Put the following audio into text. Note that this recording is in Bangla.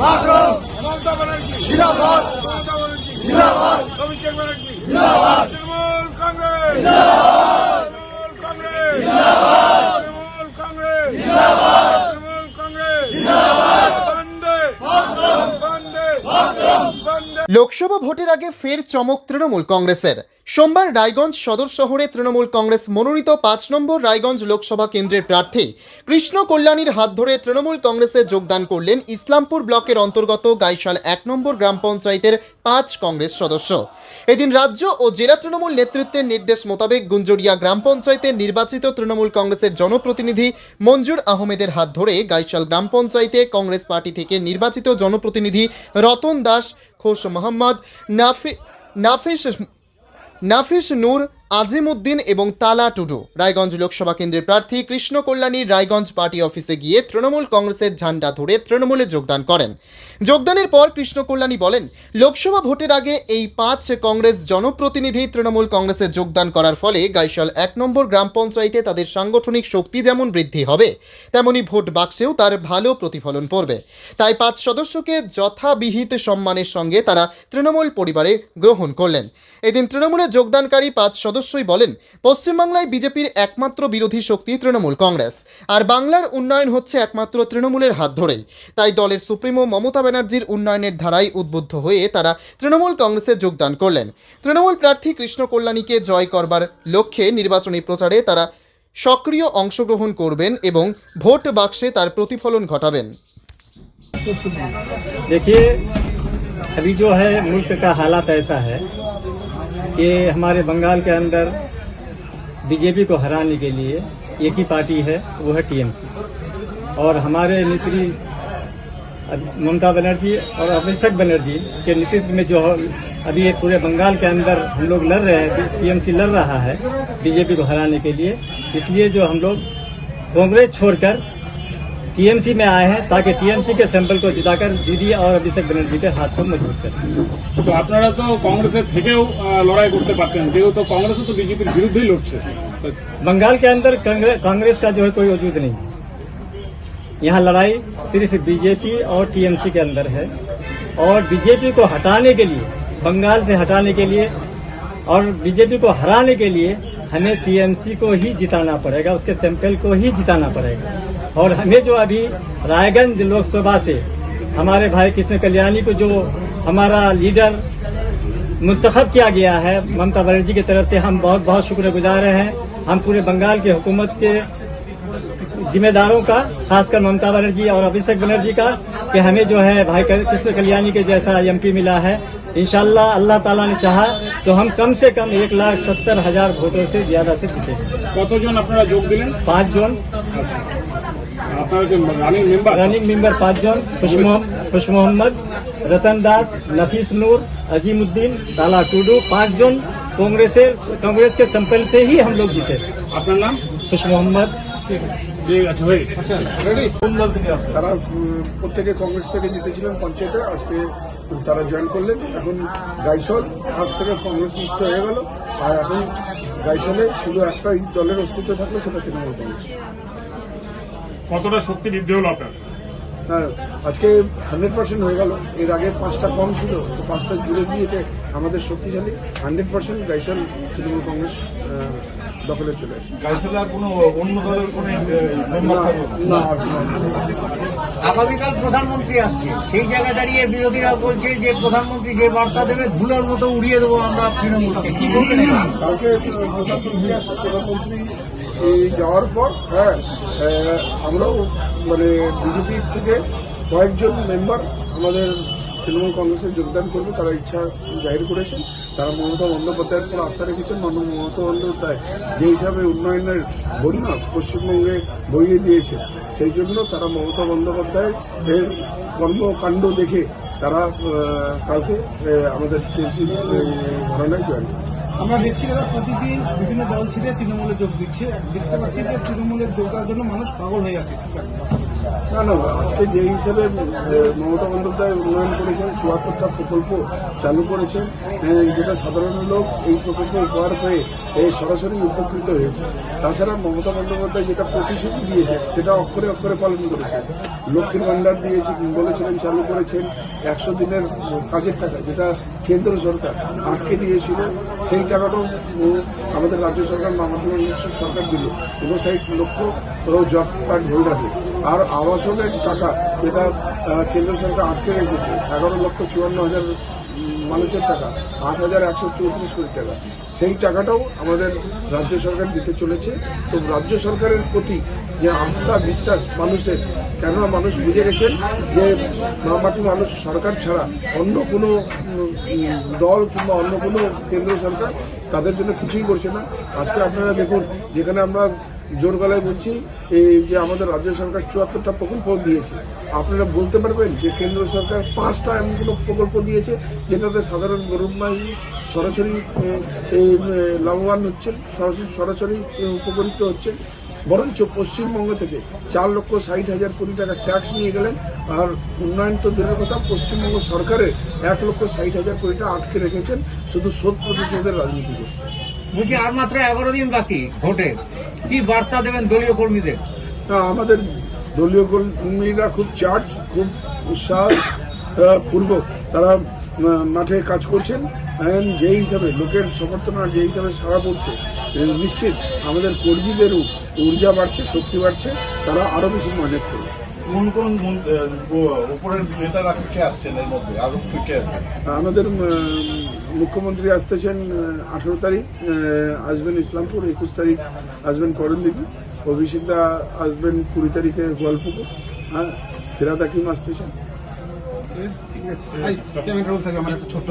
মাতরম ব্যানার্জি। জিন্দাবাদ। জিন্দাবাদ। অভিষেক ব্যানার্জি। জিন্দাবাদ। তৃণমূল কংগ্রেস। তৃণমূল কংগ্রেস। তৃণমূল কংগ্রেস। তৃণমূল কংগ্রেস। বন্দে। বন্দে। বন্দে। লোকসভা ভোটের আগে ফের চমক তৃণমূল কংগ্রেসের। সোমবার রায়গঞ্জ সদর শহরে তৃণমূল কংগ্রেস মনোনীত পাঁচ নম্বর রায়গঞ্জ লোকসভা কেন্দ্রের প্রার্থী কৃষ্ণ কল্যাণীর হাত ধরে তৃণমূল কংগ্রেসে যোগদান করলেন ইসলামপুর ব্লকের অন্তর্গত গাইশাল এক নম্বর গ্রাম পঞ্চায়েতের পাঁচ কংগ্রেস সদস্য। এদিন রাজ্য ও জেলা তৃণমূল নেতৃত্বের নির্দেশ মোতাবেক গুঞ্জরিয়া গ্রাম পঞ্চায়েতের নির্বাচিত তৃণমূল কংগ্রেসের জনপ্রতিনিধি মঞ্জুর আহমেদের হাত ধরে গাইশাল গ্রাম পঞ্চায়েতে কংগ্রেস পার্টি থেকে নির্বাচিত জনপ্রতিনিধি রতন দাস, খোশ মোহাম্মদ, নাফি নাফিস নাফিস নূর আজিমউদ্দিন এবং তালা টুডু। রায়গঞ্জ লোকসভা কেন্দ্রের প্রার্থী কৃষ্ণ কল্যাণী রায়গঞ্জ পার্টি অফিসে গিয়ে তৃণমূল কংগ্রেসের ঝান্ডা ধরে তৃণমূলে যোগদান করেন। যোগদানের পর কৃষ্ণ কল্যাণী বলেন, লোকসভা ভোটের আগে এই পাঁচ কংগ্রেস জনপ্রতিনিধি তৃণমূল কংগ্রেসে যোগদান করার ফলে গাইশাল এক নম্বর গ্রাম পঞ্চায়েতে তাদের সাংগঠনিক শক্তি যেমন বৃদ্ধি হবে, তেমনি ভোট বাক্সেও তার ভালো প্রতিফলন পড়বে। তাই পাঁচ সদস্যকে যথাবিহিত সম্মানের সঙ্গে তারা তৃণমূল পরিবারে গ্রহণ করলেন। এদিন তৃণমূলে যোগদানকারী পাঁচ সদস্যই বলেন পশ্চিমবাংলায় বিজেপির একমাত্র বিরোধী শক্তি তৃণমূল কংগ্রেস আর বাংলার উন্নয়ন হচ্ছে একমাত্র তৃণমূলের হাত ধরেই তাই দলের সুপ্রিমো মমতা ব্যানার্জির উন্নয়নের ধারায় উদ্বুদ্ধ হয়ে তারা তৃণমূল কংগ্রেসে যোগদান করলেন তৃণমূল প্রার্থী কৃষ্ণ কল্যাণীকে জয় করবার লক্ষ্যে নির্বাচনী প্রচারে তারা সক্রিয় অংশগ্রহণ করবেন এবং ভোট বাক্সে তার প্রতিফলন ঘটাবেন देखिए अभी जो है मुल्क का हालात ऐसा है कि हमारे बंगाल के अंदर बीजेपी को हराने के लिए एक ही पार्टी है, वो है टीएमसी। और हमारे नेत्री ममता बनर्जी और अभिषेक बनर्जी के नेतृत्व में जो अभी ये पूरे बंगाल के अंदर हम लोग लड़ रहे हैं, टीएमसी लड़ रहा है बीजेपी को हराने के लिए, इसलिए जो हम लोग कांग्रेस छोड़कर टीएमसी में आए हैं ताकि टीएमसी के सैंपल को जिताकर दीदी और अभिषेक बनर्जी के हाथ को मजबूत करें তো আপনারা তো কংগ্রেসের থেকেও আহ, লড়াই করতে পারতেন যেহেতু কংগ্রেসও তো বিজেপির বিরুদ্ধেই লড়ছে তো बंगाल के अंदर कांग्रेस कांग्रेस का जो है कोई वजूद नहीं है यहाँ लड़ाई सिर्फ बीजेपी और टीएमसी के अंदर है और बीजेपी को हटाने के लिए बंगाल से हटाने के लिए और बीजेपी को हराने के लिए हमें टीएमसी को ही जिताना पड़ेगा उसके सैंपल को ही जिताना पड़ेगा और हमें जो अभी रायगंज लोकसभा से हमारे भाई कृष्ण कल्याणी को जो हमारा लीडर मुंतखब किया गया है, ममता बनर्जी की तरफ़ से हम बहुत बहुत शुक्रगुजार हैं। हम पूरे बंगाल की हुकूमत के जिम्मेदारों का खासकर ममता बनर्जी और अभिषेक बनर्जी का कि हमें जो है भाई कृष्ण कल्याणी के जैसा एमपी मिला है इंशाल्लाह अल्लाह ताला ने चाहा तो हम कम से कम एक लाख सत्तर हजार वोटों से ज्यादा से जीते কতজন আপনারা যোগ দিলেন पाँच जोन আপনারা যে রানিং মেম্বার रनिंग मेंबर पाँच जोन खुश मोहम्मद खुश मोहम्मद रतन दास नफीस नूर अजीमुद्दीन ताला टूडू पाँच जोन कांग्रेस से कांग्रेस के संपल से ही हम लोग जीते আপনার নাম खुश मोहम्मद ঠিক আছে হয়ে গেছে। কোন দল থেকে আসবে তারা উম, প্রত্যেকে কংগ্রেস থেকে জিতেছিলেন পঞ্চায়েতে আজকে তারা জয়েন করলেন এখন গাইসল আজ থেকে কংগ্রেস মুক্ত হয়ে গেল আর এখন গাইসলে শুধু একটা দলের অস্তিত্ব থাকলো সেটা তৃণমূল কংগ্রেস কতটা শক্তি বৃদ্ধি হলো আপনার হ্যাঁ আজকে হান্ড্রেড পার্সেন্ট হয়ে গেল। এর আগে পাঁচটা কম ছিল তো পাঁচটা জুড়ে গিয়ে এতে আমাদের শক্তিশালী হান্ড্রেড পার্সেন্ট গাইসল তৃণমূল কংগ্রেস দখলে চলে আসে। আগামীকাল প্রধানমন্ত্রী আসছে। সেই জায়গায় দাঁড়িয়ে বিরোধীরা বলছে যে প্রধানমন্ত্রী যে বার্তা দেবে ধুলোর মতো উড়িয়ে দেবো আমরা তৃণমূলকে। কি বলবেন কালকে প্রধানমন্ত্রী আসছে প্রধানমন্ত্রী এই যাওয়ার পর হ্যাঁ আমরাও মানে বিজেপি থেকে কয়েকজন মেম্বার আমাদের তৃণমূল কংগ্রেসে যোগদান করবে, তারা ইচ্ছা জাহির করেছেন তারা মমতা বন্দ্যোপাধ্যায়ের উপর আস্থা রেখেছেন? মাননীয় মমতা বন্দ্যোপাধ্যায় যে হিসাবে উন্নয়নের বন্যা পশ্চিমবঙ্গে বইয়ে দিয়েছে, সেই জন্য তারা মমতা বন্দ্যোপাধ্যায়ের এর কর্মকাণ্ড দেখে তারা কালকে আমাদের ঘটনায় জয়েন করবে আমরা দেখছি দাদা, প্রতিদিন বিভিন্ন দল ছেড়ে তৃণমূলে যোগ দিচ্ছে দেখতে পাচ্ছি যে তৃণমূলের যোগ দেওয়ার জন্য মানুষ পাগল হয়ে কারণে? না না, আজকে যে হিসেবে মমতা বন্দ্যোপাধ্যায় উন্নয়ন করেছেন, চুয়াত্তরটা প্রকল্প চালু করেছেন যেটা সাধারণ লোক এই প্রকল্প উপহার পেয়ে এই সরাসরি উপকৃত হয়েছে। তাছাড়া মমতা বন্দ্যোপাধ্যায় যেটা প্রতিশ্রুতি দিয়েছে সেটা অক্ষরে অক্ষরে পালন করেছেন। লক্ষ্মীর ভান্ডার দিয়েছে বলেছিলেন চালু করেছেন, একশো দিনের কাজের টাকা যেটা কেন্দ্র সরকার আটকে দিয়েছিল, সেই টাকাটাও আমাদের রাজ্য সরকার মামাটি সরকার দিল। উনষাট লক্ষ জব কার্ড হোল্ডারকে আর আবাসনের টাকা যেটা কেন্দ্র সরকার আটকে রেখেছে, এগারো লক্ষ চুয়ান্ন হাজার মানুষের টাকা, আট হাজার একশো চৌত্রিশ কোটি টাকা। সেই টাকাটাও আমাদের রাজ্য সরকার দিতে চলেছে। তো রাজ্য সরকারের প্রতি যে আস্থা, বিশ্বাস মানুষের কেননা মানুষ বুঝে গেছেন যে মামাটি মানুষ সরকার ছাড়া অন্য কোনো দল কিংবা অন্য কোনো কেন্দ্র সরকার তাদের জন্য কিছুই করছে না। আজকে আপনারা দেখুন, যেখানে আমরা জোর গলায় বলছি, এই যে আমাদের রাজ্য সরকার চুয়াত্তরটা প্রকল্প দিয়েছে, আপনারা বলতে পারবেন যে কেন্দ্র সরকার পাঁচটা এমন কোনো প্রকল্প দিয়েছে যেটাতে সাধারণ গরিব মানুষ সরাসরি লাভবান হচ্ছেন, সরাসরি সরাসরি উপকৃত হচ্ছেন। বরঞ্চ পশ্চিমবঙ্গ থেকে চার লক্ষ ষাট হাজার কোটি টাকা ট্যাক্স নিয়ে গেলেন, আর উন্নয়ন তো দূরের কথা, পশ্চিমবঙ্গ সরকারের এক লক্ষ ষাট হাজার কোটি টাকা আটকে রেখেছেন শুধু শোধ প্রতিশোধের রাজনীতি করে বলছি আর মাত্র এগারো দিন বাকি ভোটে। কি বার্তা দেবেন দলীয় কর্মীদের? আমাদের দলীয় কর্মীরা খুব চার্জ খুব উৎসাহ আহ, পূর্বক তারা মাঠে কাজ করছেন। যে হিসাবে লোকের সমর্থন আর যে হিসাবে সারা পড়ছে নিশ্চিত আমাদের কর্মীদেরও ঊর্জা বাড়ছে শক্তি বাড়ছে তারা আরও বেশি মেহনত করবে কোন কোন উপরের নেতারা কে আসছেন এর মধ্যে? আরও কে আমাদের মুখ্যমন্ত্রী আসতেছেন আঠেরো তারিখ আসবেন ইসলামপুর একুশ তারিখ আসবেন করণদিঘি অভিষেক দা আসবেন কুড়ি তারিখে গোয়ালপুকুর হ্যাঁ ফেরাদ হাকিম আসতেছেন। ঠিক আছে। ক্যামেরা রোল থাকে আমার একটা ছোট্ট